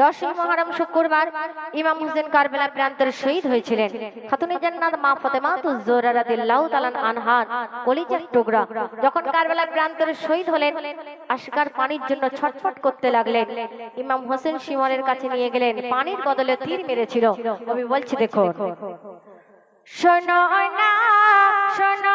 দশই মহরম শুক্রবার ইমাম হোসেন কারবেলা প্রান্তরে শহীদ হয়েছিলেন। খাতুনে জান্নাত মা ফাতেমা তুজোরা রাদিয়াল্লাহু তাআলা আনহার কলিজার টুকরা। যখন কারবেলা প্রান্তরে শহীদ হলেন আশকার পানির জন্য ছটফট করতে লাগলেন। ইমাম হোসেন সীমানের কাছে নিয়ে গেলেন, পানির বদলে তীর মেরেছিল। আমি বলছি দেখো শোনো না, শোনো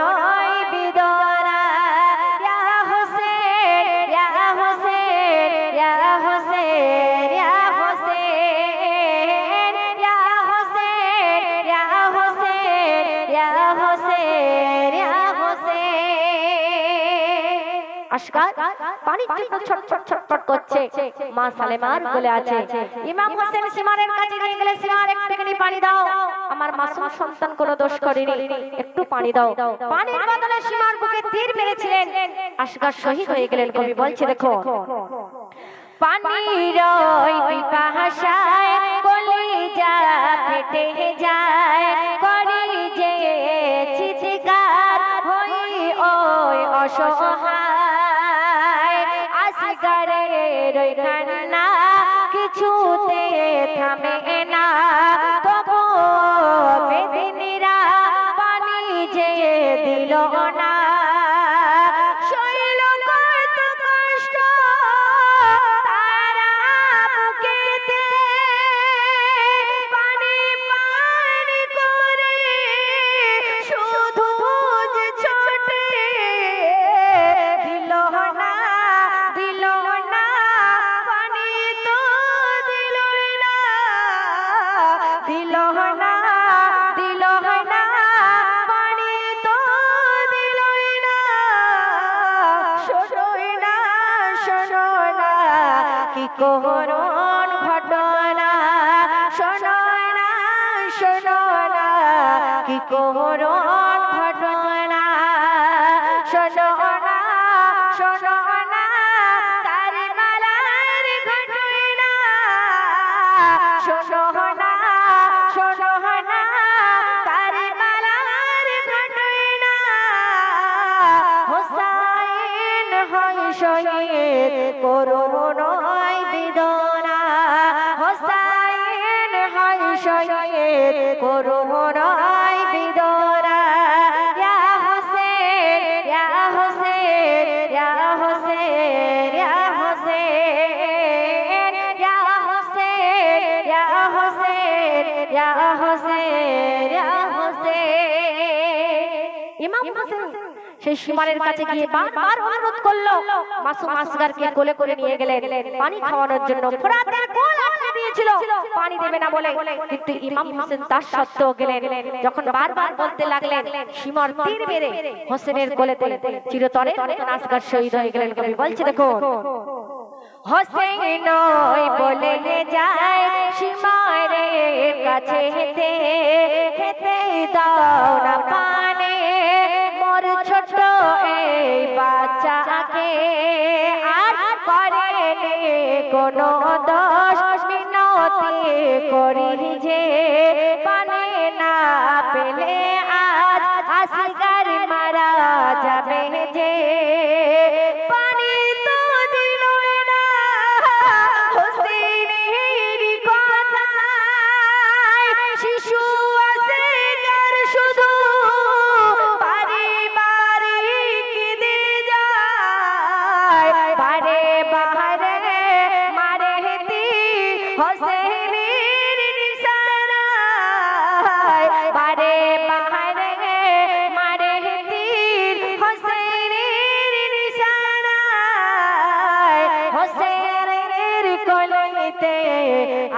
আশকার পানির জন্য ছটফট ছটফট করছে। মা সালেমার বলে আছে। ইমাম হোসেন সীমানের কাছে নিয়ে গেলে, সীমার, একটুখানি পানি দাও। আমার মাসুম সন্তান কোনো দোষ করেনি। একটু পানি দাও। পানির বদলে সীমার বুকে তীর মেরেছিলেন। আশকার শহীদ হয়ে গেলেন। কবি বলছে, দেখো, পানির ওই পিপাসায় কলিজা ফেটে যায়। করি যে চিৎকার হই ওই অসহায় আসগারের ওই কান্না কিছুতে থামে না। তবু বেদিনীরা পানি যে দিল না। করুণ ঘটনা। শোনো না শোনো না কি করুণ শহীদ করুণায় বেদনা। হোসাইন হয় শহীদ করুণায় বেদনা। ইয়া হোসেন ইয়া হোসেন ইয়া হোসেন ইয়া হোসেন ইয়া হোসেন ইয়া হোসেন। ইমাম হোসেন সেই সীমানের কাছে গিয়ে বারবার অনুরোধ করল, মাসুম আসগারকে কোলে করে নিয়ে গেলেন। পানি খাওয়ানোর জন্য ফোরাতের কোল আটকে দিয়েছিল। পানি দেবে না বলে কিন্তু ইমাম হোসেন তার সত্ত্বেও গেলেন। যখন বারবার বলতে লাগলেন, সীমার তীর মেরে হোসেনের কোলেতে চিরতরে আসগার শহীদ হয়ে গেলেন। কবি বলছে দেখো হোসেন ওই বলে যায়, সীমারে কাছে হেতে খেতে দাও না কোনো দশ মিনতি করি যে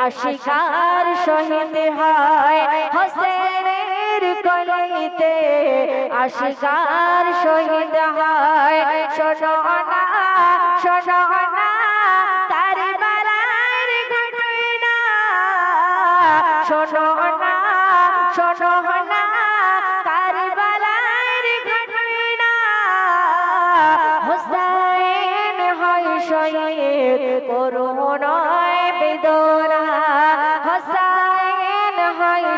আশিকার শহীদ হয়। হোসেনের কলিতে আশিকার শহীদ হয়। সোনা সোনা তার বেলার ঘটনা। সোনা সোনা তার বেলার ঘটনা। হোসেন হয় শহীদ করুণায় বেদনা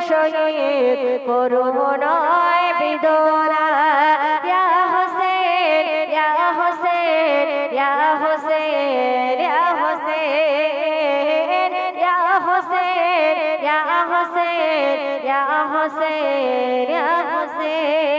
শহীদ করুণায় বিদোরা ইয়া হোসেন ইয়া হোসেন ইয়া হোসেন ইয়া হোসেন ইয়া হোসেন ইয়া হোসেন ইয়া হোসেন ইয়া হোসেন।